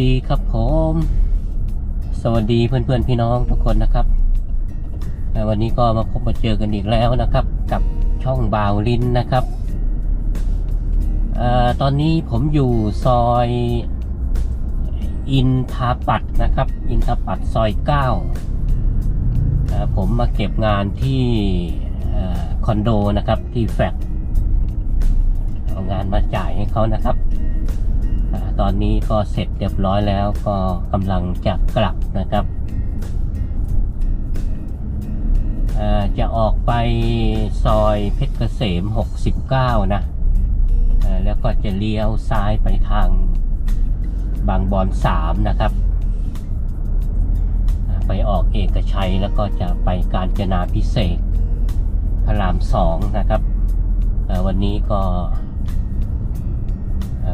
ดีครับผม สวัสดีเพื่อนๆพี่น้องทุกคนนะครับ วันนี้ก็มาพบมาเจอกันอีกแล้วนะครับ กับช่องบ่าวลินนะครับอตอนนี้ผมอยู่ซอยอินทาปัดนะครับ อินทาปัดซอยเก้าผมมาเก็บงานที่อคอนโดนะครับที่แฟกเอางานมาจ่ายให้เขานะครับ ตอนนี้ก็เสร็จเรียบร้อยแล้วก็กำลังจะกลับนะครับจะออกไปซอยเพชรเกษม 69 นะอ่าแล้วก็จะเลี้ยวซ้ายไปทางบางบอน 3 นะครับ ไปออกเอกชัยแล้วก็จะไปการจนาพิเศษพระราม 2 นะครับ วันนี้ก็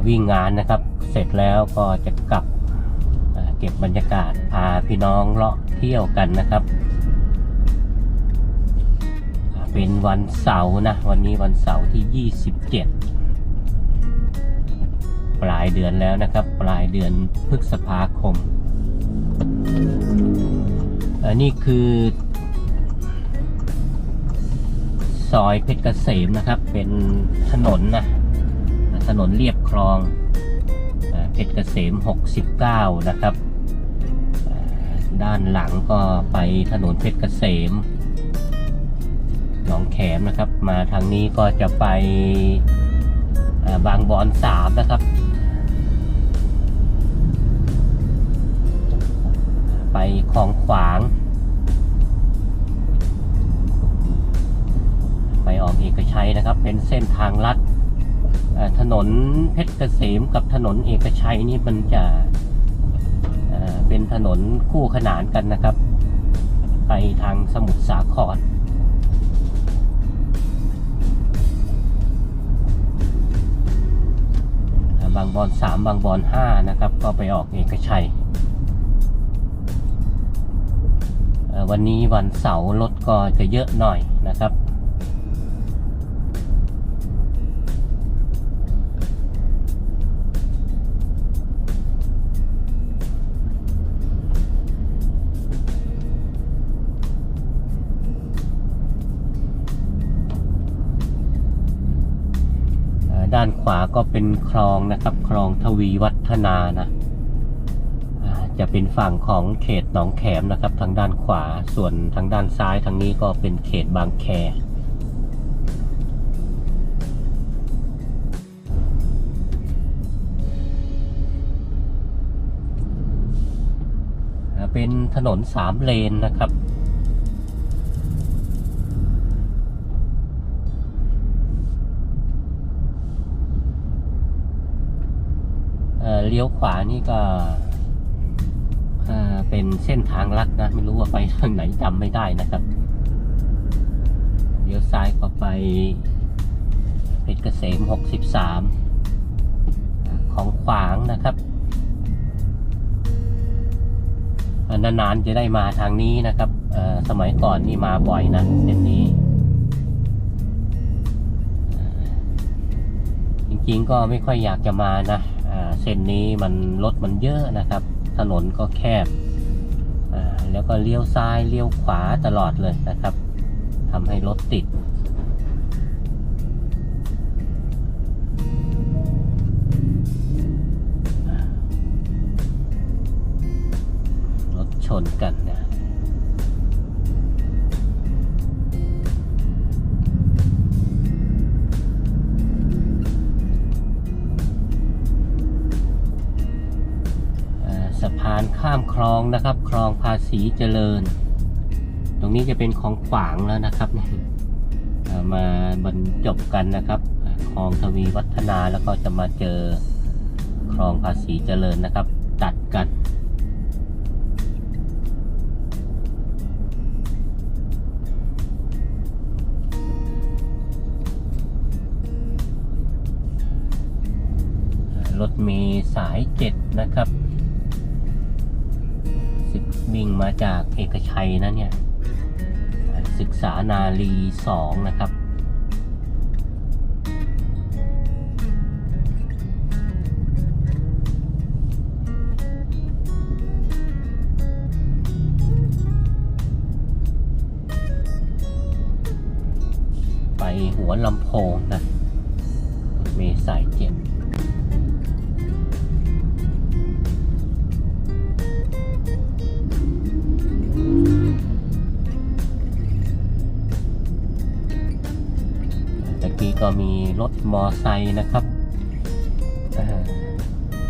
วิ่งงานนะครับ เสร็จแล้วก็จะกลับเก็บบรรยากาศพาพี่น้องเลาะเที่ยวกันนะครับ เป็นวันเสาร์นะ วันนี้วันเสาร์ที่ 27 ปลายเดือนแล้วนะครับ ปลายเดือนพฤษภาคมอันนี้คือ ซอยเพชรเกษมนะครับ เป็นถนนนะ ถนนเรียบคลอง เพชรเกษม 69 นะครับ ด้านหลังก็ไปถนนเพชรเกษมหนองแขมนะครับ มาทางนี้ก็จะไปบางบอน3นะครับ ไปคลองขวาง ไปออกเอกชัยนะครับ เป็นเส้นทางลัด ถนนเพชรเกษมกับถนนเอกชัยนี่มันจะเป็นถนนคู่ขนานกันนะครับ ไปทางสมุทรสาครบางบอนสามบางบอนห้านะครับ ก็ไปออกเอกชัย วันนี้วันเสาร์รถก็จะเยอะหน่อยนะครับ ก็เป็นคลองนะครับ คลองทวีวัฒนานะจะเป็นฝั่งของเขตหนองแขมนะครับ ทางด้านขวาส่วนทางด้านซ้ายทางนี้ก็เป็นเขตบางแคเป็นถนนสามเลนนะครับ เลี้ยวขวานี่ก็เอ่อเป็นเส้นทางลัดนะ ไม่รู้ว่าไปทางไหนจำไม่ได้นะครับ เลี้ยวซ้ายก็ไปเพชรเกษม 63 ของขวางนะครับนานๆจะได้มาทางนี้นะครับสมัยก่อนนี่มาบ่อยนะเส้นนี้ จริงๆก็ไม่ค่อยอยากจะมานะ เส้นนี้มันรถมันเยอะนะครับ ถนนก็แคบแล้วก็เลี้ยวซ้ายเลี้ยวขวาตลอดเลยนะครับทำให้รถติด รถชนกัน นะครับ คลองภาษีเจริญ ตรงนี้จะเป็นของขวางแล้วนะครับมาบรรจบกันนะครับคลองทวีวัฒนาแล้วก็จะมาเจอคลองภาษีเจริญนะครับ ตัดกันรถเมล์สายเจ็ดนะครับ ไยนะเนี่ย ศึกษานาลีสองนะครับไปหัวลำโพงนะเมย์สาย ก็มีรถมอไซค์นะครับ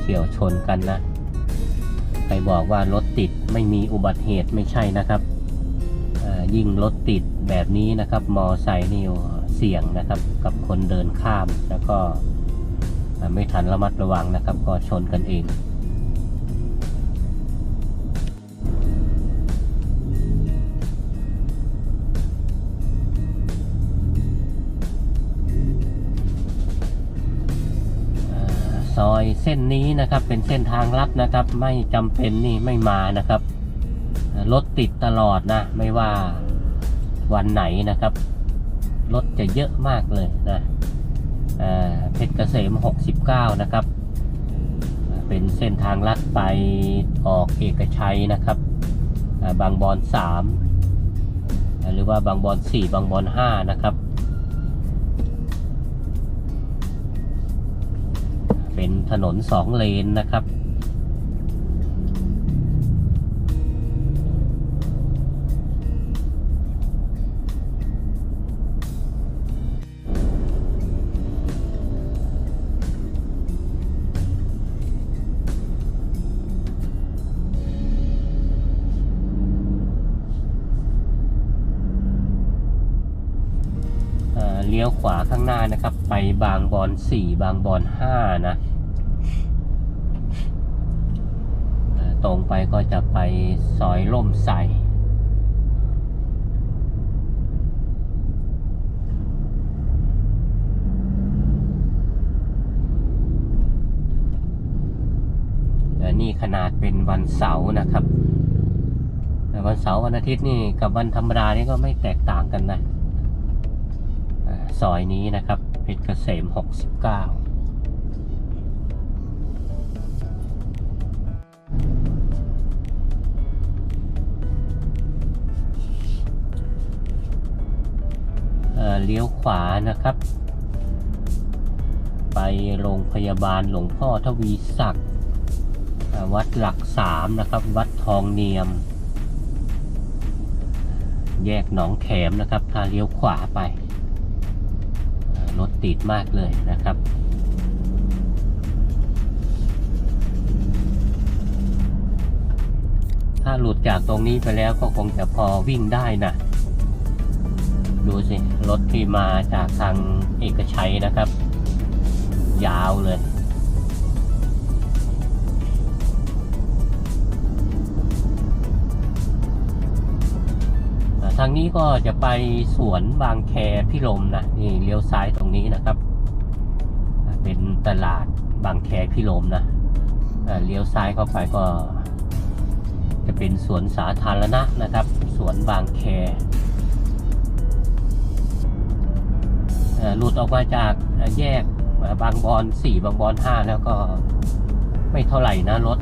เฉียวชนกันนะใครบอกว่ารถติดไม่มีอุบัติเหตุไม่ใช่นะครับยิ่งรถติดแบบนี้นะครับ มอไซค์นี่เสี่ยงนะครับ กับคนเดินข้ามแล้วก็ไม่ทันระมัดระวังนะครับ ก็ชนกันเอง อยเส้นนี้นะครับ เป็นเส้นทางลัดนะครับ ไม่จำเป็นนี่ไม่มานะครับรถติดตลอดนะ ไม่ว่าวันไหนนะครับรถจะเยอะมากเลยนะเพชรเกษม 69 นะครับ เป็นเส้นทางลัดไปออกเอกชัยนะครับบางบอน 3 หรือว่าบางบอน 4 บางบอน 5 นะครับ ถนนสองเลนนะครับ เลี้ยวขวาข้างหน้านะครับ ไปบางบอนสี่บางบอนห้านะเอ่อต รงไปก็จะไปซอยล่มใสและนี่ขนาดเป็นวันเสาร์นะครับวันเสาร์วันอาทิตย์นี่กับวันธรรมดานี่ก็ไม่แตกต่างกันนะซอยนี้นะครับเพชรเกษม 69 เลี้ยวขวานะครับ ไปโรงพยาบาลหลวงพ่อทวีศักดิ์วัดหลักสามนะครับ วัดทองเนียม แยกหนองแขมนะครับ ถ้าเลี้ยวขวาไป รถติดมากเลยนะครับถ้าหลุดจากตรงนี้ไปแล้วก็คงจะพอวิ่งได้นะ ดูสิ รถที่มาจากทางเอกชัยนะครับ ยาวเลย ทางนี้ก็จะไปสวนบางแคพิรมนะนี่เลี้ยวซ้ายตรงนี้นะครับ เป็นตลาดบางแคพิรมนะเลี้ยวซ้ายเข้าไปก็ จะเป็นสวนสาธารณะนะครับ สวนบางแค หลุดออกมาจากแยกบางบอนสี่บางบอนห้าแล้วก็ไม่เท่าไหร่นะรถ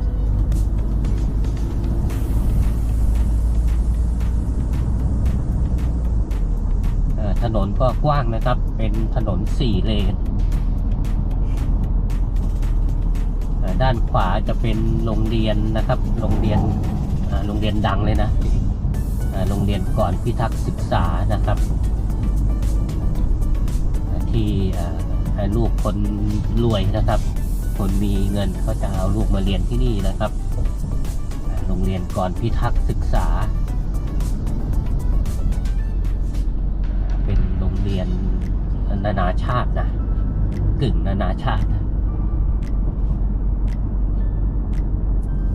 ถนนก็กว้างนะครับ เป็นถนนสี่เลน ด้านขวาจะเป็นโรงเรียนนะครับ โรงเรียนโรงเรียนดังเลยนะ โรงเรียนก่อนพิทักษ์ศึกษานะครับ ที่อ่าให้ลูกคนรวยนะครับ คนมีเงินเขาจะเอาลูกมาเรียนที่นี่นะครับ โรงเรียนก่อนพิทักษ์ศึกษา เป็นโรงเรียนนานาชาตินะกึ่งนานาชาติ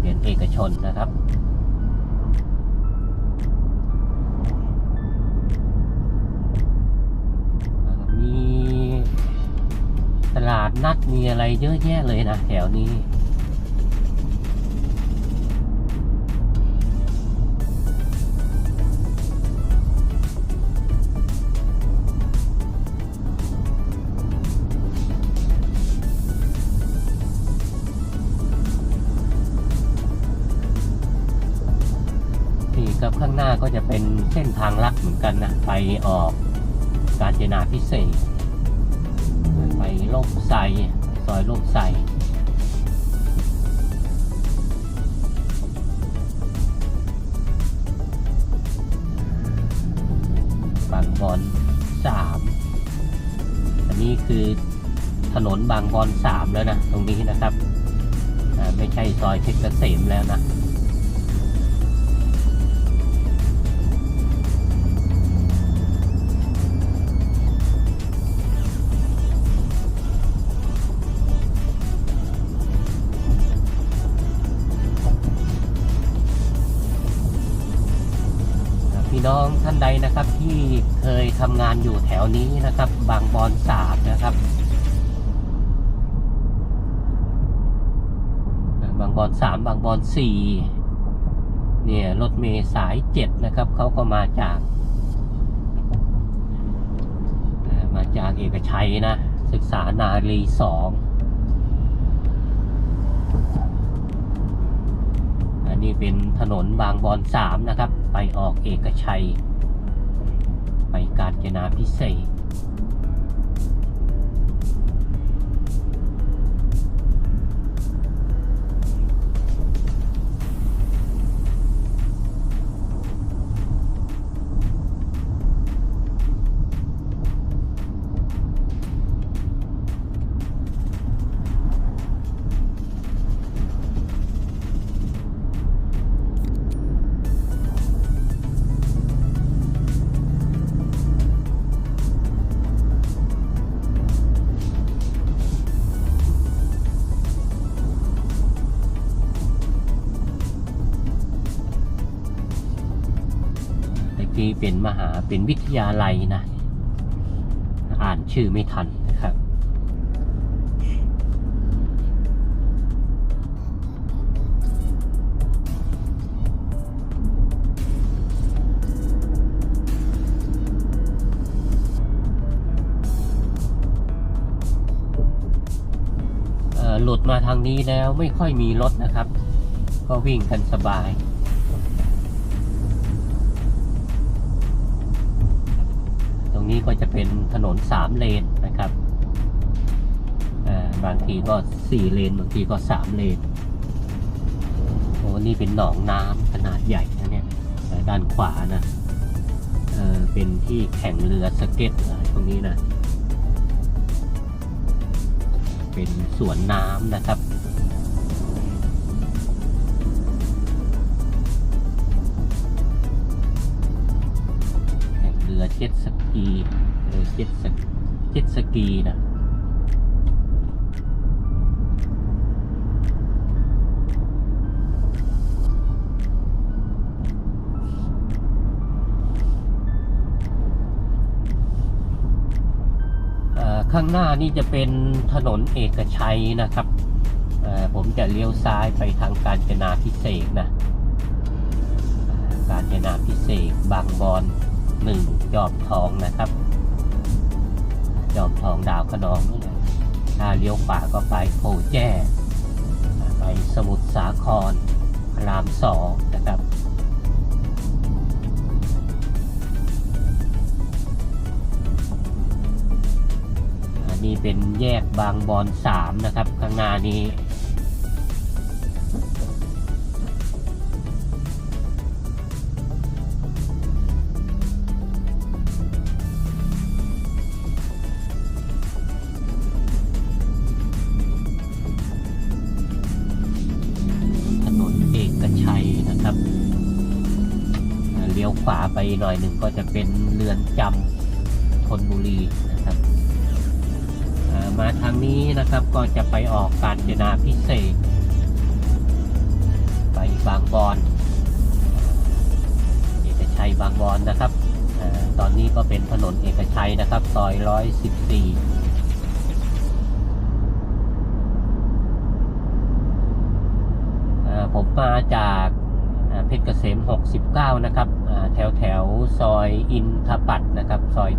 เรียนเอกชนนะครับ ตลาดนัดมีอะไรเยอะแยะเลยนะแถวนี้นี่ครับข้างหน้าก็จะเป็นเส้นทางลัดเหมือนกันนะ ไปออกกาญจนาพิเศษ ลมใส วนี้นะครับ บางบอนสามนะครับ บางบอนสามบางบอนสี่เนี่ยรถเมย์สายเจ็ดนะครับเขาก็มาจาก มาจากเอกชัยนะ ศึกษานารีสองอันนี้เป็นถนนบางบอนสามนะครับ ไปออกเอกชัย ไปกาญจนาพิเศษี้เป็นมหาเป็นวิทยาลัยนะอ่านชื่อไม่ทันนะครับหลุดมาทางนี้แล้วไม่ค่อยมีรถนะครับ ก็วิ่งกันสบาย ก็จะเป็นถนนสามเลนนะครับบางทีก็สี่เลน บางทีก็สามเลนโอ้นี่เป็นหนองน้ำขนาดใหญ่นะเนี่ยด้านขวานะเออเป็นที่แข่งเรือสเก็ตอะไรตรงนี้นะ เป็นสวนน้ำนะครับ เจ็ตสกเจ็ตสกีนะข้างหน้านี่จะเป็นถนนเอกชัยนะครับ ผมจะเลี้ยวซ้ายไปทางกาญจนาพิเศษนะ กาญจนาพิเศษบางบอนหนึ่งจอมทองนะครับ จอมทองดาวขนองนี่แหละถ้าเลี้ยวขวาก็ไปโพแจ้ไปสมุทรสาครรามสองนะครับอันนี้เป็นแยกบางบอนสามนะครับ ข้างหน้านี้ หน่อยหนึ่งก็จะเป็นเรือนจำธนบุรีนะครับมาทางนี้นะครับก็จะไปออกกาญจนาพิเศษ ไปบางบอนเอกชัยบางบอนนะครับอตอนนี้ก็เป็นถนนเอกชัยนะครับซอยร้อยสิบสี่ผมมาจาก เพชรเกษม 69 นะครับแถวแถวซอยอินทปัตนะครับ ซอย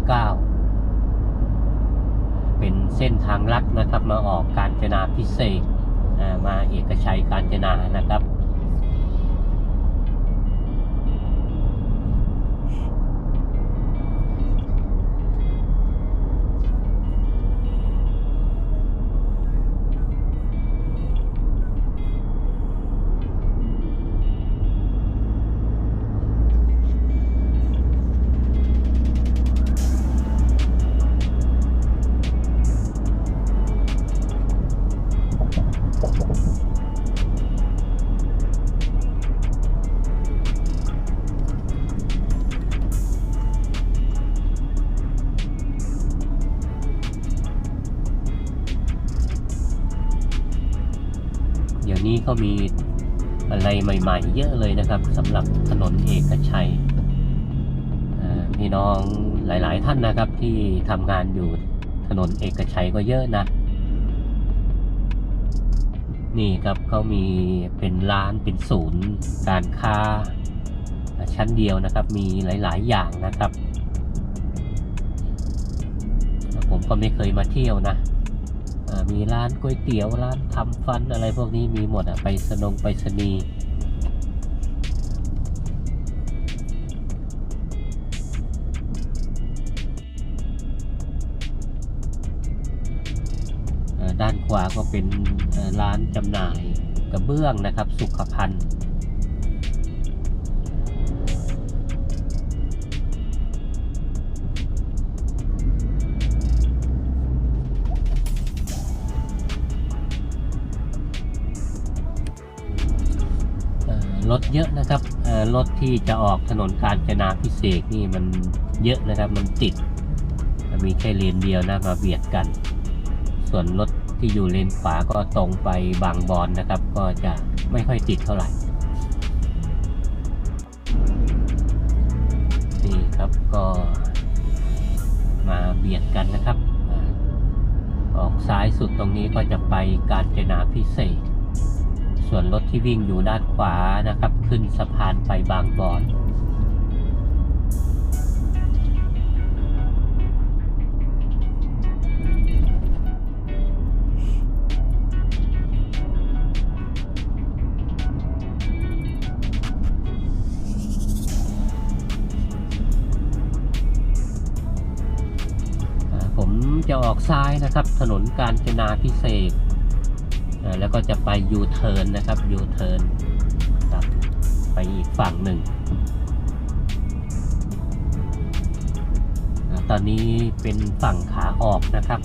9 เป็นเส้นทางลัดนะครับ มาออกการจนาพิเศษมาเอกชัยการจนานะครับ นี้เขามีอะไรใหม่ๆ เยอะเลยนะครับสำหรับถนนเอกชัยพี่น้องหลาย ๆ ท่านนะครับที่ทำงานอยู่ถนนเอกชัยก็เยอะนะ นี่ครับเขามีเป็นร้านเป็นศูนย์การค้าชั้นเดียวนะครับ มีหลาย ๆ อย่างนะครับ ผมก็ไม่เคยมาเที่ยวนะ มีร้านก๋วยเตี๋ยวร้านทำฟันอะไรพวกนี้มีหมดอะไปสนงไปสนีด้านขวาก็เป็นร้านจำหน่ายกระเบื้องนะครับ สุขภัณฑ์ รถเยอะนะครับรถที่จะออกถนนการจนาพิเศษกนี่มันเยอะนะครับมันติด มีแค่เลนเดียวนะมาเบียดกัน ส่วนรถที่อยู่เลนขวาก็ตรงไปบางบอนนะครับ ก็จะไม่ค่อยติดเท่าไหร่นี่ครับก็มาเบียดกันนะครับ ออกซ้ายสุดตรงนี้ก็จะไปการจนาพิเศษก ส่วนรถที่วิ่งอยู่ด้านขวานะครับ ขึ้นสะพานไปบางบอนผมจะออกซ้ายนะครับ ถนนการจนาพิเศษ แล้วก็จะไปยูเทิร์นนะครับยูเทิร์นครับไปอีกฝั่งหนึ่ง ตอนนี้เป็นฝั่งขาออกนะครับ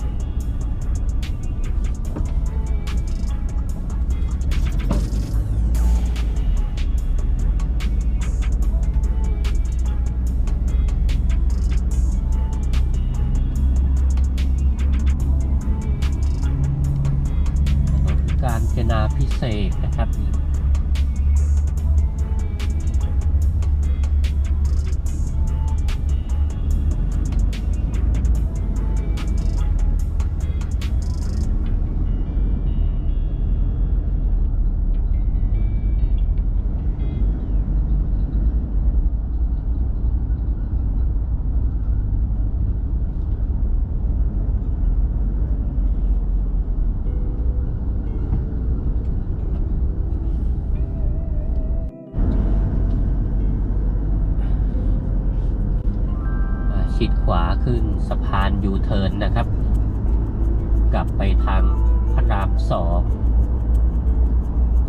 สะพานยูเทิร์นนะครับ กลับไปทางพระรามสอง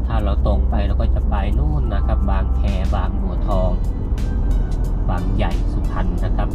ถ้าเราตรงไปเราก็จะไปนู่นนะครับ บางแคบางบัวทอง บางใหญ่สุพรรณนะครับ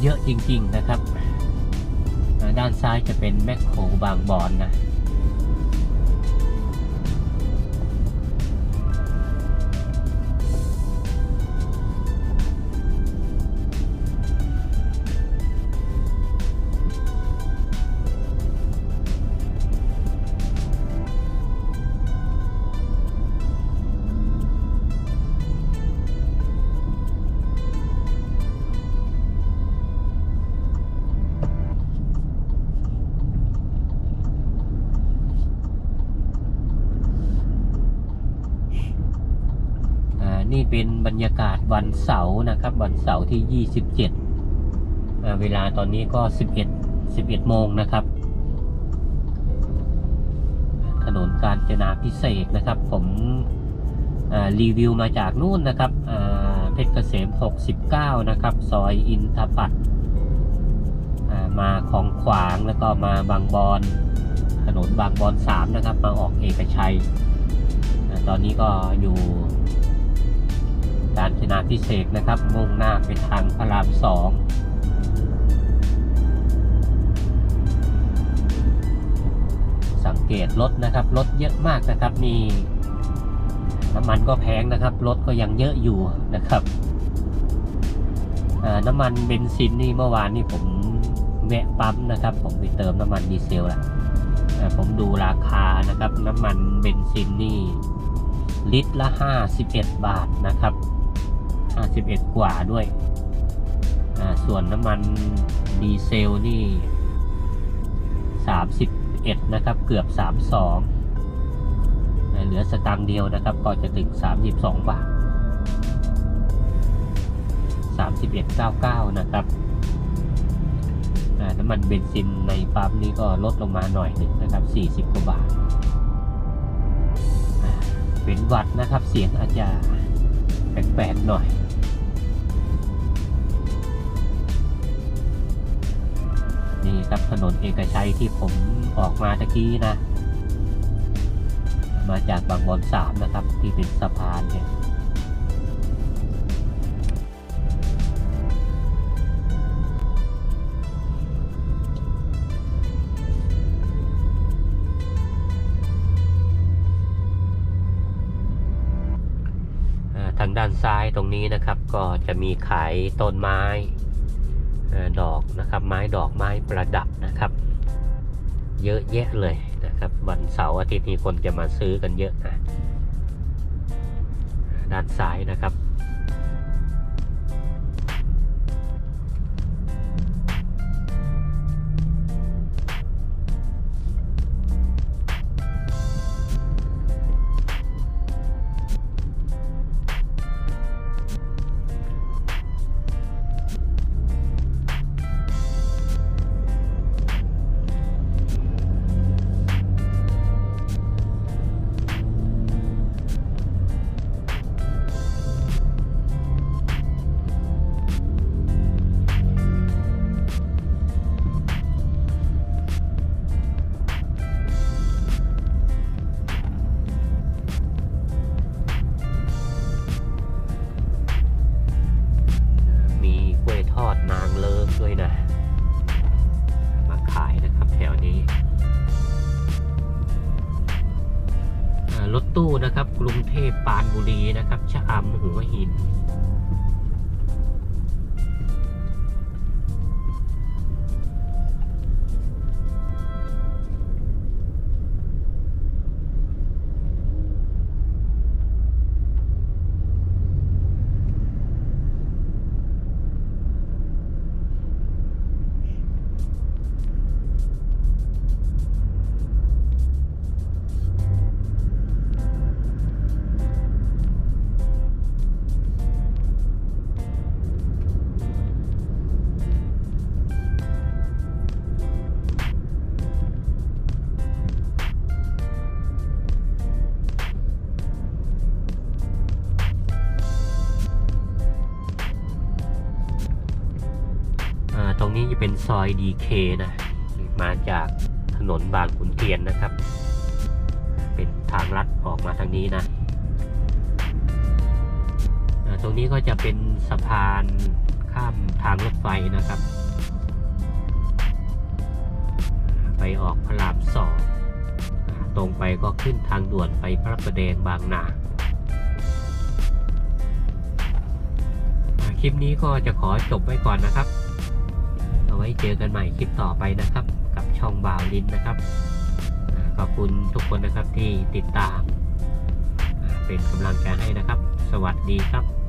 เยอะจริงๆนะครับ ด้านซ้ายจะเป็นแมคโครบางบอนนะ วันเสาร์นะครับ วันเสาร์ที่ 27อ่าเวลาตอนนี้ก็ 11 11โมงนะครับ ถนนกาญจนาพิเศษนะครับ ผมรีวิวมาจากนู่นนะครับเพชรเกษม 69 นะครับ ซอยอินทปัตมาของขวางแล้วก็มาบางบอนถนนบางบอน 3 นะครับ มาออกเอกชัย ตอนนี้ก็อยู่ การจนาพิเศษนะครับ มุ่งหน้าไปทางพระรามสองสังเกตรถนะครับรถเยอะมากนะครับนี่น้ำมันก็แพงนะครับรถก็ยังเยอะอยู่นะครับน้ำมันเบนซินนี่เมื่อวานนี่ผมแวะปั๊มนะครับ ผมไปเติมน้ำมันดีเซลอะอ่าผมดูราคานะครับ น้ำมันเบนซินนี่ ลิตรละ 51 บาทนะครับ 51 กว่าด้วย ส่วนน้ำมันดีเซลนี่ 31 นะครับ เกือบ 32อ่าเหลือสตางค์เดียวนะครับ ก็จะถึง 32 บาท 31.99 นะครับน้ำมันเบนซินในปั๊มนี้ก็ลดลงมาหน่อยหนึ่งนะครับ 40 กว่าบาท เป็นวัดนะครับ เสียงอาจจะแปลกๆหน่อย นี่ครับถนนเอกชัยที่ผมออกมาตะกี้นะ มาจากบางบอนสามนะครับ ที่เป็นสะพานเนี่ยทางด้านซ้ายตรงนี้นะครับก็จะมีขายต้นไม้ ดอกนะครับ ไม้ดอกไม้ประดับนะครับ เยอะแยะเลยนะครับ วันเสาร์อาทิตย์นี้คนจะมาซื้อกันเยอะนะด้านซ้ายนะครับ ชะอำหัวหิน ซอยดีเคนะ มาจากถนนบางขุนเทียนนะครับ เป็นทางลัดออกมาทางนี้นะตรงนี้ก็จะเป็นสะพานข้ามทางรถไฟนะครับ ไปออกพระรามสองตรงไปก็ขึ้นทางด่วนไปพระประแดงบางนาคลิปนี้ก็จะขอจบไว้ก่อนนะครับ เอาไว้เจอกันใหม่คลิปต่อไปนะครับ กับช่องบ่าวลินนะครับ ขอบคุณทุกคนนะครับที่ติดตาม เป็นกำลังใจให้นะครับ สวัสดีครับ